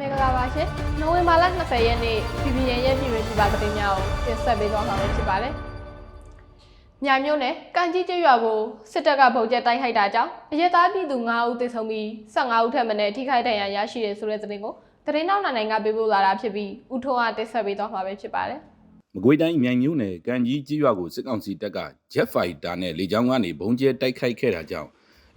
မင်္ဂလာပါရှင်။နိုဝင်ဘာလ20ရက်နေ့ PPN ရဲ့ပြည်တွင်းပြည်ပသတင်းများကိုတင်ဆက်ပေးသွားမှာဖြစ်ပါတယ်။ညာမျိုးနဲ့ကံကြီးကျွရွာကိုစစ်တပ်ကဗုံးကျဲတိုက်ခိုက်တာကြောင့်အရက်သားပြည်သူ9ဦးသေဆုံးပြီး15ဦးထပ်မံထိခိုက်ဒဏ်ရာရရှိတယ်ဆိုတဲ့သတင်းကိုသတင်းနောက်နိုင်ကပေးပို့လာတာဖြစ်ပြီးဦးထုံးကတင်ဆက်ပေးသွားမှာပဲဖြစ်ပါတယ်။မကွေးတိုင်းမြိုင်မြို့နယ်ကံကြီးကြီးရွာကိုစစ်ကောင်စီတပ်က Jet Fighter နဲ့လေကြောင်းကနေဘုံကျဲတိုက်ခိုက်ခဲ့တာကြောင့်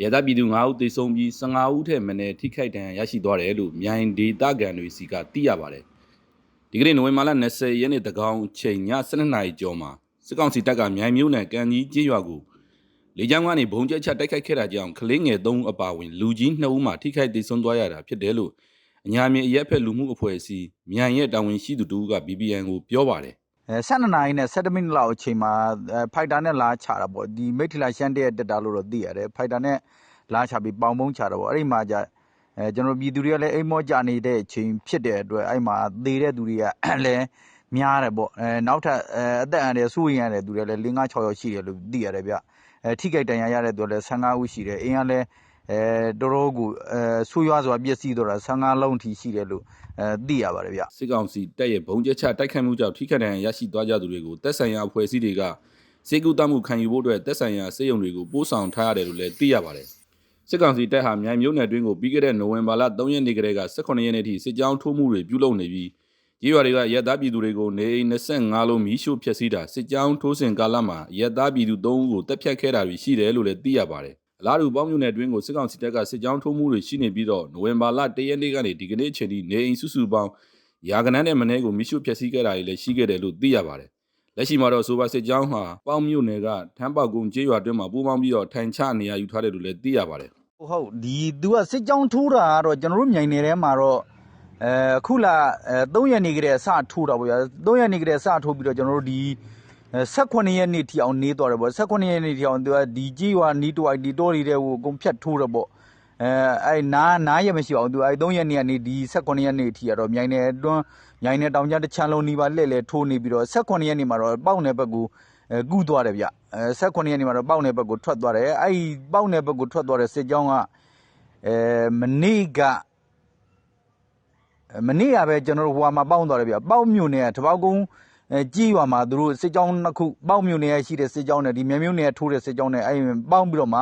ရသပြည်သူ9ဦးသေဆုံးပြီး15ဦးထက်မနည်းထိခိုက်ဒဏ်ရာရရှိသွားတယ်လို့မြိုင်ဒေသခံတွေစီကသိရပါတယ်။ဒီကနေ့နိုဝင်ဘာလ20ရက်နေ့တကောင်ချိန်ည12နာရီကျော်မှာစစ်ကောင်စီတပ်ကမြိုင်မြို့နယ်ကံကြီးကြီးရွာကိုလေကြောင်းကနေဘုံကျဲချတိုက်ခိုက်ခဲ့တာကြောင့်ကလေးငယ်3ဦးအပါအဝင်လူကြီး2ဦးမှထိခိုက်သေဆုံးသွားရတာဖြစ်တယ်လို့အညာမြေအရက်ဖက်လူမှုအဖွဲ့အစည်းမြိုင်ရဲ့တာဝန်ရှိသူတို့က BBN ကိုပြောပါတယ်အဲ 12နာရီနဲ့17မိနစ်လောက်အချိန်မှာအဲဖိုက်တာနဲ့လာချတာပေါ့ဒီမိထီလာရှမ်းတဲ့တက်တာလို့တော့သိရတယ်ဖိုက်တာနဲ့လာချပြီးပေါင်မုံချတာပေါ့အဲ့ဒီမှာじゃအဲကျွန်တော်ပြည်သူတွေကလည်းအိမ်မောကြနေတဲ့အချိန်ဖြစ်တဲ့အတွက်အဲ့မှာသေတဲ့သူတွေကလည်းများတယ်ပေါ့အဲနောက်ထပ်အဲအသက်အန္တရာယ်စိုးရင်ရတဲ့သူတွေလည်း5 6ယောက်ရှိတယ်လို့သိရတယ်ဗျအဲထိခိုက်တန်ရာရတဲ့သူလည်း15ဦးရှိတယ်အင်းကလည်း အဲတော်တော်ကိုအဲဆူရွားစွာပြည့်စည်တော့တာ15လုံးထိရှိတယ်လို့အဲသိရပါတယ်ဗျစစ်ကောင်စီတပ်ရဲ့ဘုံကျချတိုက်ခိုက်မှုကြောင့်ထိခိုက်ဒဏ်ရာရရှိသွားကြသူတွေကိုတပ်ဆိုင်ရာအဖွဲ့အစည်းတွေကစေကူတမှုခံယူဖို့အတွက်တပ်ဆိုင်ရာစေယုံတွေကိုပို့ဆောင်ထားရတယ်လို့လည်းသိရပါတယ်။စစ်ကောင်စီတပ်ဟာမြိုင်မြို့နယ်တွင်းကိုပြီးခဲ့တဲ့နိုဝင်ဘာလ3ရက်နေ့ကတည်းက18ရက်နေ့ထိစစ်ကြောင်းထိုးမှုတွေပြုလုပ်နေပြီးရေရွာတွေကရက်သားပြည်သူတွေကိုနေအိမ်25လုံးမီးရှို့ဖျက်ဆီးတာစစ်ကြောင်းထိုးစဉ်ကာလမှာရက်သားပြည်သူ3ဦးကိုတပ်ဖြတ်ခဲ့တာတွေရှိတယ်လို့လည်းသိရပါတယ်။ အလားတူပေါင်းမြို့နယ်တွင်းကိုစစ်ကောင်စီတပ်ကစစ်ကြောင်းထိုးမှုတွေရှိနေပြီးတော့နိုဝင်ဘာလ1ရက်နေ့ကနေဒီကနေ့အချိန်ထိနေအိမ်စုစုပေါင်းရာကနန်းနဲ့မနေ့ကိုမိရှုဖျက်ဆီးခဲ့တာတွေလည်းရှိခဲ့တယ်လို့သိရပါတယ်။လက်ရှိမှာတော့ဆိုပါစစ်ကြောင်းဟာပေါင်းမြို့နယ်ကထမ်းပေါက်ကုန်းကျေးရွာတွင်းမှာပူးပေါင်းပြီးတော့ထိုင်ချနေရာယူထားတယ်လို့လည်းသိရပါတယ်ဟုတ်ဟုတ်ဒီသူကစစ်ကြောင်းထိုးတာကတော့ကျွန်တော်တို့မြိုင်နယ်ထဲမှာတော့အဲအခုလာအဲ3ရက်နေကြတဲ့အစထိုးတာပေါ့ဗျာ3ရက်နေကြတဲ့အစထိုးပြီးတော့ကျွန်တော်တို့ဒီ 18ရက်နေ့ထိအောင်နေသွားတယ်ပေါ့18ရက်နေ့ထိအောင်သူကဒီကြီးရွာနီးတိုအိုက်ဒီတိုရီတဲ့ဟိုအကုန်ဖြတ်ထိုးတယ်ပေါ့အဲအဲနားနားရမရှိအောင်သူအဲ3ရက်နေ့ကနေဒီ18ရက်နေ့ထိကတော့မြိုင်နယ်အတွန်းမြိုင်နယ်တောင်ကြားတစ်ချမ်းလုံးနီးပါလှည့်လဲထိုးနေပြီးတော့18ရက်နေ့မှာတော့ပေါက်နယ်ဘက်ကိုအဲကူးသွားတယ်ဗျအဲ18ရက်နေ့မှာတော့ပေါက်နယ်ဘက်ကိုထွက်သွားတယ်အဲဒီပေါက်နယ်ဘက်ကိုထွက်သွားတဲ့စစ်ကြောင်းကအဲမနေ့ကအဲမနေ့ကပဲကျွန်တော်တို့ဟိုဟာမှာပေါင်းသွားတယ်ဗျပေါက်မြို့နယ်ကတပောက်ကုန်းအဲ ကြီးရွာမှာသူတို့စစ်ကြောင်းနှစ်ခုပေါက်မြို့နယ်ရရှိတဲ့စစ်ကြောင်းနဲ့ဒီမြန်မြို့နယ်ကထိုးတဲ့စစ်ကြောင်းနဲ့အဲဒီပေါင်းပြီးတော့မှ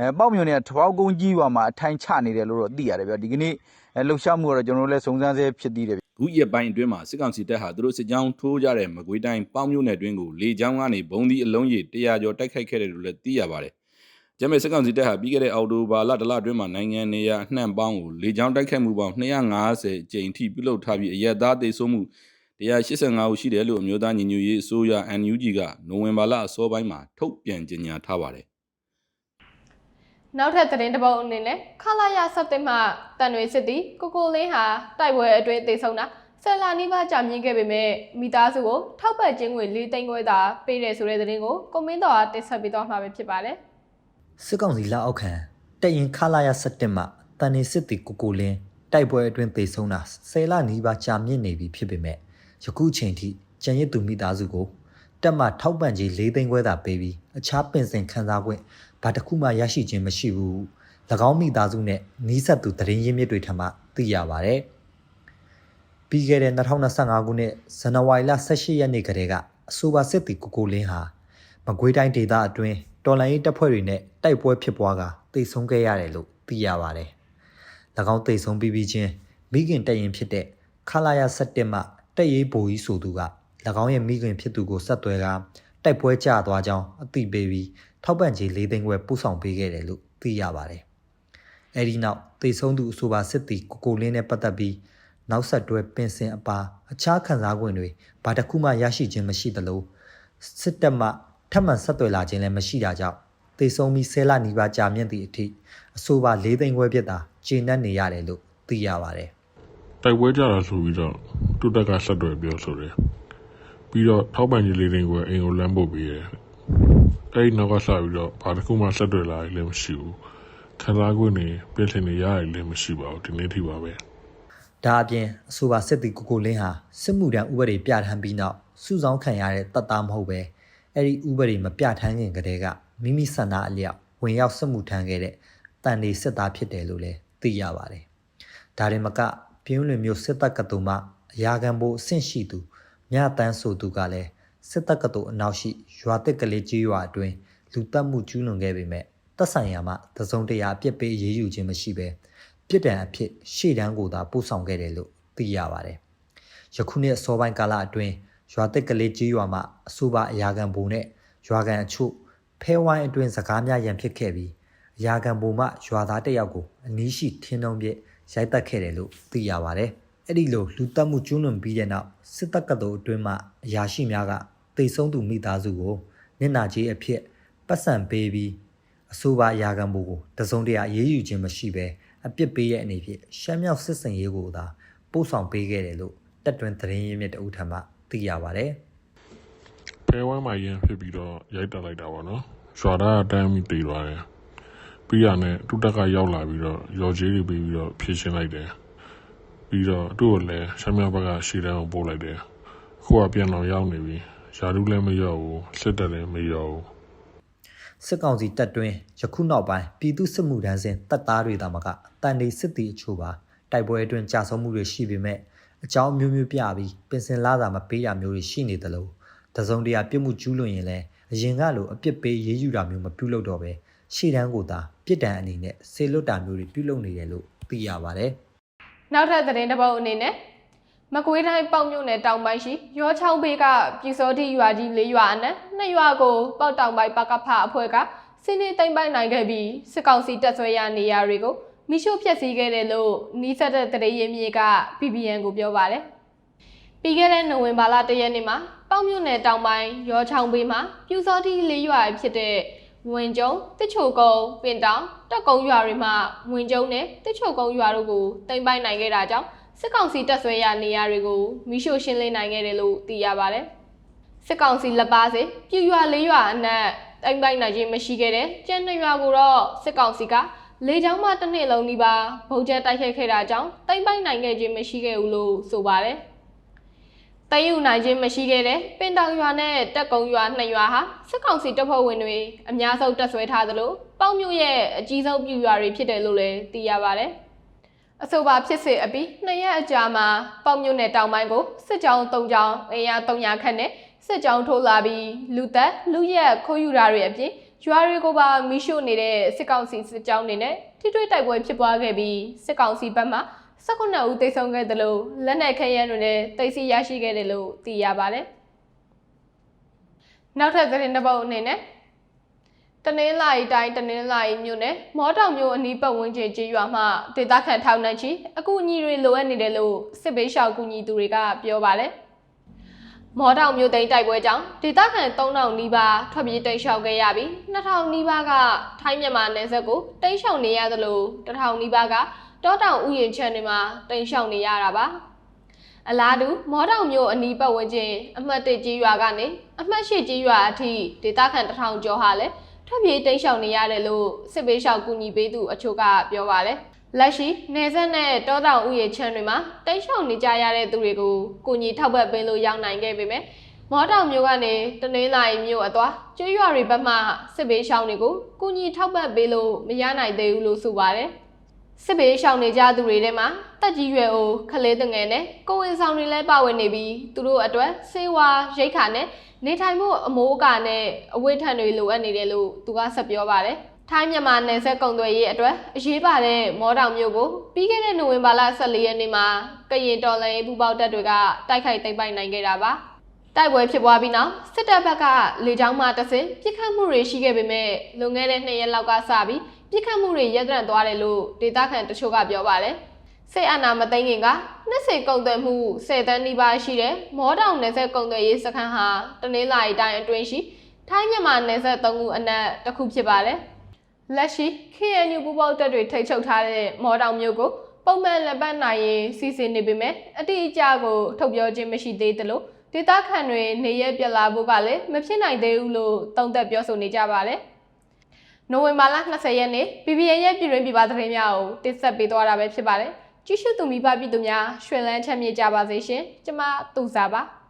အဲပေါက်မြို့နယ်ကတပောက်ကုန်းကြီးရွာမှာအထိုင်ချနေတယ်လို့တော့သိရတယ်ဗျဒီကနေ့အဲလှုပ်ရှားမှုကတော့ကျွန်တော်တို့လည်းစုံစမ်းဆဲဖြစ်သေးတယ်ဗျ။ခုရက်ပိုင်းအတွင်းမှာစစ်ကောင်စီတပ်ဟာသူတို့စစ်ကြောင်းထိုးကြတဲ့မကွေးတိုင်းပေါင်းမြို့နယ်တွင်းကိုလေကြောင်းကနေဘုံဒီအလုံးကြီး100ကျော်တိုက်ခိုက်ခဲ့တယ်လို့လည်းသိရပါတယ်။ကျမ်းမဲ့စစ်ကောင်စီတပ်ဟာပြီးခဲ့တဲ့အောက်တိုဘာလတလအတွင်းမှာနိုင်ငံနေရာအနှံ့ပေါင်းကိုလေကြောင်းတိုက်ခိုက်မှုပေါင်း250ကျိန်ထိပြုလုပ်ထားပြီးအရက်သားသေဆုံးမှု 185ဦးရှိတယ်လို့အမျိုးသားညီညွတ်ရေးအစိုးရ NUG ကနိုဝင်ဘာလအစောပိုင်းမှာထုတ်ပြန်ကြေညာထားပါတယ်နောက်ထပ်သတင်းတစ်ပုဒ်အနေနဲ့ခလာရစက်တင်မှတန်တွေစစ်သည်ကိုကိုလင်းဟာတိုက်ပွဲအတွင်းသေဆုံးတာဆယ်လာနီးပါးကြာမြင့်ခဲ့ပေမဲ့မိသားစုကိုထောက်ပံ့ခြင်းငွေ၄သိန်းခွဲသာပေးတယ်ဆိုတဲ့သတင်းကိုကွန်မင်းတော်ကတင်ဆက်ပေးသွားမှာပဲဖြစ်ပါတယ်စစ်ကောင်စီလက်အောက်ခံတက်ရင်ခလာရစက်တင်မှာတန်နေစစ်တီကိုကိုလင်းတိုက်ပွဲအတွင်းသေဆုံးတာဆယ်လနီးပါးကြာမြင့်နေပြီဖြစ်ပေမဲ့ ယခုချိန်ထိကြံရစ်သူမိသားစုကိုတက်မှထောက်ပံ့ကြေး၄သိန်းခွဲသာပေးပြီးအခြားပင်စင်ခံစား권ဘာတစ်ခုမှရရှိခြင်းမရှိဘူး၎င်းမိသားစုနဲ့နီးစပ်သူသတင်းရင်းမြစ်တွေထံမှသိရပါဗျ။ပြီးခဲ့တဲ့2025ခုနှစ်ဇန်နဝါရီလ18ရက်နေ့ကတည်းကအဆိုပါစစ်တီကိုကိုလင်းဟာမကွေးတိုင်းဒေသအတွင်းတော်လိုင်းရေးတပ်ဖွဲ့တွေနဲ့တိုက်ပွဲဖြစ်ပွားကတိတ်ဆုံးခဲ့ရတယ်လို့သိရပါတယ်။၎င်းတိတ်ဆုံးပြီးပြီးချင်းမိခင်တက်ရင်ဖြစ်တဲ့ခလာရ17မှ တက်ရေးဘိုကြီးဆိုသူက၎င်းရဲ့မိခင်ဖြစ်သူကိုဆက်သွဲကတိုက်ပွဲကြသွားကြောင်းအသိပေးပြီးထောက်ပံ့ကြေး၄သိန်းခွဲပို့ဆောင်ပေးခဲ့တယ်လို့သိရပါတယ်။အဲဒီနောက်တိတ်ဆုံးသူအဆိုပါစစ်တီကိုကိုလင်းနဲ့ပတ်သက်ပြီးနောက်ဆက်တွဲပင်စင်အပါအခြားခံစား권တွေဘာတစ်ခုမှရရှိခြင်းမရှိသလိုစစ်တပ်မှထပ်မံဆက်သွယ်လာခြင်းလည်းမရှိတာကြောင့်တေဆုံးပြီးဆဲလနီးပါးကြာမြင့်သည့်အထိအဆိုပါ၄သိန်းခွဲပြစ်တာကျေနပ်နေရတယ်လို့သိရပါတယ် တိုက်ပွဲကြတာဆိုပြီးတော့တုတ်တက်ကဆက်တွယ်ပြောဆိုတယ်ပြီးတော့ထောက်ပံ့ကြီးလေးတွေကိုအိမ်ကိုလမ်းပို့ပေးတယ်အဲ့ဒီနောက်ကစပြီးတော့ဘာတစ်ခုမှဆက်တွယ်လာရလည်းမရှိဘူးခံစား권နေပြင်ဆင်နေရရလည်းမရှိပါဘူးဒီနေ့ထိပါပဲ။ဒါအပြင်အဆိုပါစစ်တီကိုကိုလင်းဟာစစ်မှုထမ်းဥပဒေပြဋ္ဌာန်းပြီးနောက်စုဆောင်းခံရတဲ့တပ်သားမဟုတ်ပဲအဲ့ဒီဥပဒေမပြဋ္ဌာန်းခင်ကတည်းကမိမိဆန္ဒအလျောက်ဝင်ရောက်စစ်မှုထမ်းခဲ့တဲ့တန်နေစစ်သားဖြစ်တယ်လို့လည်းသိရပါတယ်။ဒါရင်မက ပြင်းလွင်မျိုးစစ်တပ်ကတူမှအရာခံဖို့အဆင့်ရှိသူမြတန်းဆိုသူကလည်းစစ်တပ်ကတူအနောက်ရှိရွာတစ်ကလေးကြီးရွာအတွင်းလူတက်မှုကျူးလွန်ခဲ့ပေမဲ့တပ်ဆိုင်ရာမှတစုံတရာအပြစ်ပေးရေးယူခြင်းမရှိဘဲပြစ်ဒဏ်အဖြစ်ရှေ့တန်းကိုသာပို့ဆောင်ခဲ့တယ်လို့သိရပါတယ်။ယခုနှစ်အစောပိုင်းကာလအတွင်းရွာတစ်ကလေးကြီးရွာမှာအဆိုပါအရာခံပုံနဲ့ရွာခံအချို့ဖဲဝိုင်းအတွင်းစကားများရန်ဖြစ်ခဲ့ပြီးအရာခံပုံမှရွာသားတစ်ယောက်ကိုအနီးရှိထင်းတုံးပြစ် ရိုက်တက်ခဲ့တယ်လို့သိရပါတယ်။အဲ့ဒီလိုလူတက်မှုကျွလွန်ပြီးတဲ့နောက်စစ်တပ်ကတော်အတွင်းမှအရာရှိများကတိတ်ဆုံးသူမိသားစုကိုမျက်နှာကြီးအဖြစ်ပတ်စံပေးပြီးအဆိုပါအရာခံပုံကိုတစုံတရာအေးအေးယူခြင်းမရှိဘဲအပြစ်ပေးတဲ့အနေဖြင့်ရှမ်းမြောက်စစ်စင်ရေးကိုသာပို့ဆောင်ပေးခဲ့တယ်လို့တက်တွင်သတင်းရင်းမြစ်တဦးထံမှသိရပါတယ်။ဖဲဝမ်းမှာရင်ဖြစ်ပြီးတော့ရိုက်တက်လိုက်တာပေါ့နော်ရွာသားကတန်းပြီးတည်သွားတယ် ပြီးရနဲ့တူတက်ကရောက်လာပြီးတော့ရော်ကြီးတွေပြီးပြီးတော့ဖြည့်ရှင်းလိုက်တယ်ပြီးတော့သူ့ကိုလည်းရှမ်းမြောက်ဘက်ကရှေ့တန်းကိုပို့လိုက်တယ်အခုကပြန်တော့ရောက်နေပြီယာရုလည်းမရောက်ဘူးစစ်တပ်လည်းမရောက်ဘူးစစ်ကောင်စီတပ်တွင်ယခုနောက်ပိုင်းပြည်သူစစ်မှုထမ်းစဉ်တပ်သားတွေသာမကတန်တေစစ်တီအချို့ပါတိုက်ပွဲအတွင်းကြာဆုံးမှုတွေရှိပေမဲ့အကြောင်းအမျိုးမျိုးပြပြီးပင်စင်လာတာမပေးတာမျိုးတွေရှိနေတယ်လို့တစုံတရာပြစ်မှုကျူးလွန်ရင်လည်းအရင်ကလိုအပြစ်ပေးရေးယူတာမျိုးမပြုလုပ်တော့ပဲ ရှေ့တန်းကိုသာပြစ်ဒဏ်အနေနဲ့ဆေလွတ်တာမျိုးတွေပြုလုပ်နေတယ်လို့သိရပါတယ်နောက်ထပ်သတင်းတစ်ပုဒ်အနေနဲ့မကွေးတိုင်းပေါ့မြို့နယ်တောင်ပိုင်းရှိရောချောင်းဘေးကပြည်စောတိရွာကြီး၄ရွာအနက်နှစ်ရွာကိုပေါက်တောင်ပိုင်းပကဖအဖွဲ့ကစီးနေသိမ့်ပိုက်နိုင်ခဲ့ပြီးစစ်ကောင်စီတပ်ဆွဲရနေရာတွေကိုမိရှုဖျက်ဆီးခဲ့တယ်လို့နီးစပ်တဲ့သတင်းရင်းမြစ်က PBN ကိုပြောပါတယ်။ပြီးခဲ့တဲ့နိုဝင်ဘာလ၁ရက်နေ့မှာပေါ့မြို့နယ်တောင်ပိုင်းရောချောင်းဘေးမှာပြူစောတိလေးရွာဖြစ်တဲ့ ဝင်ကျုံတစ်ချိုကုန်းပင်တောင်တက်ကုန်းရွာတွေမှာဝင်ကျုံနဲ့တစ်ချိုကုန်းရွာတို့ကိုတင်ပိုက်နိုင်ခဲ့တာကြောင့်စစ်ကောင်စီတပ်ဆွဲရနေရာတွေကိုမိရှို့ရှင်းလင်းနိုင်ခဲ့တယ်လို့သိရပါတယ်။စစ်ကောင်စီလက်ပါစေပြူရွာလေးရွာအနက်တင်ပိုက်နိုင်ခြင်းမရှိခဲ့တဲ့ကျန်နှစ်ရွာကိုတော့စစ်ကောင်စီကလေကြောင်းမှတစ်နှစ်လုံးဒီပါဗုံးကျဲတိုက်ခိုက်ခဲ့တာကြောင့်တင်ပိုက်နိုင်ခဲ့ခြင်းမရှိခဲ့ဘူးလို့ဆိုပါတယ်။ တယူနိုင်ခြင်းမရှိခဲ့တဲ့ပင်တောင်ရွာနဲ့တက်ကုန်းရွာနှစ်ရွာဟာစစ်ကောင်စီတပ်ဖွဲ့ဝင်တွေအများဆုံးတပ်ဆွဲထားသလိုပေါင်းမြို့ရဲ့အကြီးဆုံးပြူရွာတွေဖြစ်တယ်လို့လည်းသိရပါတယ်။အဆိုပါဖြစ်စေအပြီးနှစ်ရက်အကြာမှာပေါင်းမြို့နယ်တောင်ပိုင်းကိုစစ်ကြောင်း၃ကြောင်းအင်အား300ခန့်နဲ့စစ်ကြောင်းထိုးလာပြီးလူသက်လူရက်ခိုးယူတာတွေအပြင်ရွာတွေကိုပါမိရှို့နေတဲ့စစ်ကောင်စီစစ်ကြောင်းတွေနဲ့ထိတွေ့တိုက်ပွဲဖြစ်ပွားခဲ့ပြီးစစ်ကောင်စီဘက်မှ 19ဦးသေဆုံးခဲ့တယ်လို့လက်နက်ခဲယမ်းတွေနဲ့တိုက်စီရရှိခဲ့တယ်လို့သိရပါတယ်။နောက်ထပ်သတင်းတစ်ပုဒ်အနေနဲ့တနင်္လာရီတိုင်းတနင်္လာရီမြို့နယ်မောတောင်မြို့အနီးပတ်ဝန်းကျင်ကျေးရွာမှဒေသခံထောင်နှံချီအကူအညီတွေလိုအပ်နေတယ်လို့စစ်ဘေးရှောင်ကူညီသူတွေကပြောပါတယ်။မောတောင်မြို့သိမ်းတိုက်ပွဲကြောင့်ဒေသခံ3000နီးပါးထွက်ပြေးတိမ်းရှောင်ခဲ့ရပြီး2000နီးပါးကထိုင်းမြန်မာနယ်စပ်ကိုတိမ်းရှောင်နေရသလို1000နီးပါးက တောတောင်ဥယျာဉ်ချမ်းတွေမှာတိမ်းရှောင်နေရတာပါအလားတူမောတောင်မြို့အနီးပတ်ဝန်းကျင်အမှတ်၁ကြီးရွာကနေအမှတ်၈ကြီးရွာအထိဒေသခံတစ်ထောင်ကျော်ဟာလည်းထွက်ပြေးတိမ်းရှောင်နေရတယ်လို့စစ်ပေးရှောင်ကူညီပေးသူအချို့ကပြောပါတယ်လက်ရှိနေဆက်နဲ့တောတောင်ဥယျာဉ်ချမ်းတွေမှာတိမ်းရှောင်နေကြရတဲ့သူတွေကိုကူညီထောက်ပံ့ပေးလို့ရောက်နိုင်ခဲ့ပေမဲ့မော်တောင်မျိုးကနေတနင်္လာရီမျိုးအသွားကျွရွာတွေဘက်မှစစ်ဘေးရှောင်တွေကိုကူညီထောက်ပံ့ပေးလို့မရနိုင်သေးဘူးလို့ဆိုပါတယ်။ စစ်ဘေးရှောင်နေကြသူတွေထဲမှာတက်ကြီးရွယ်အိုခလေးတငယ်နဲ့ကိုဝင်ဆောင်တွေလည်းပါဝင်နေပြီးသူတို့အတွက်စေဝါရိတ်ခါနဲ့နေထိုင်မှုအမိုးအကာနဲ့အဝတ်ထံတွေလိုအပ်နေတယ်လို့သူကဆက်ပြောပါတယ်။ထိုင်းမြန်မာနယ်စပ်ကုံသွယ်ရေးအတွက်အရေးပါတဲ့မော်တောင်မြို့ကိုပြီးခဲ့တဲ့နိုဝင်ဘာလ14ရက်နေ့မှာကရင်တော်လှန်ရေးပူးပေါင်းတပ်တွေကတိုက်ခိုက်သိမ်းပိုက်နိုင်ခဲ့တာပါ။တိုက်ပွဲဖြစ်ပွားပြီးနောက်စစ်တပ်ဘက်ကလေကြောင်းမှတဆင်ပြစ်ခတ်မှုတွေရှိခဲ့ပေမဲ့လွန်ခဲ့တဲ့2ရက်လောက်ကစပြီး ပြစ်ခတ်မှုတွေရပ်တန့်သွားတယ်လို့ဒေသခံတချို့ကပြောပါတယ်။စစ်အာဏာမသိမ်းခင်ကနှစ်စေကုံသွယ်မှု10တန်းနီးပါးရှိတဲ့မောတောင်နယ်စပ်ကုံသွယ်ရေးစခန်းဟာတနင်္လာရီတိုင်းအတွင်းရှိထိုင်းမြန်မာနယ်စပ်၃ခုအနက်တစ်ခုဖြစ်ပါတယ်။လက်ရှိ KNU ပူပေါက်တပ်တွေထိတ်ချုပ်ထားတဲ့မောတောင်မြို့ကိုပုံမှန်လက်ပတ်နိုင်ရင်စီစဉ်နေပေမဲ့အတိအကျကိုထုတ်ပြောခြင်းမရှိသေးသလိုဒေသခံတွေနေရက်ပြက်လာဖို့ကလည်းမဖြစ်နိုင်သေးဘူးလို့တုံ့သက်ပြောဆိုနေကြပါတယ်။ နိုဝင်ဘာလ20ရက်နေ့ PPN ရဲ့ပြည်တွင်းပြည်ပသတင်းများကိုတင်ဆက်ပေးသွားတာပဲဖြစ်ပါတယ်။ကြည့်ရှုသူမိဘပြည်သူများရွှင်လန်းချမ်းမြေ့ကြပါစေရှင်။ကျမသူစားပါ။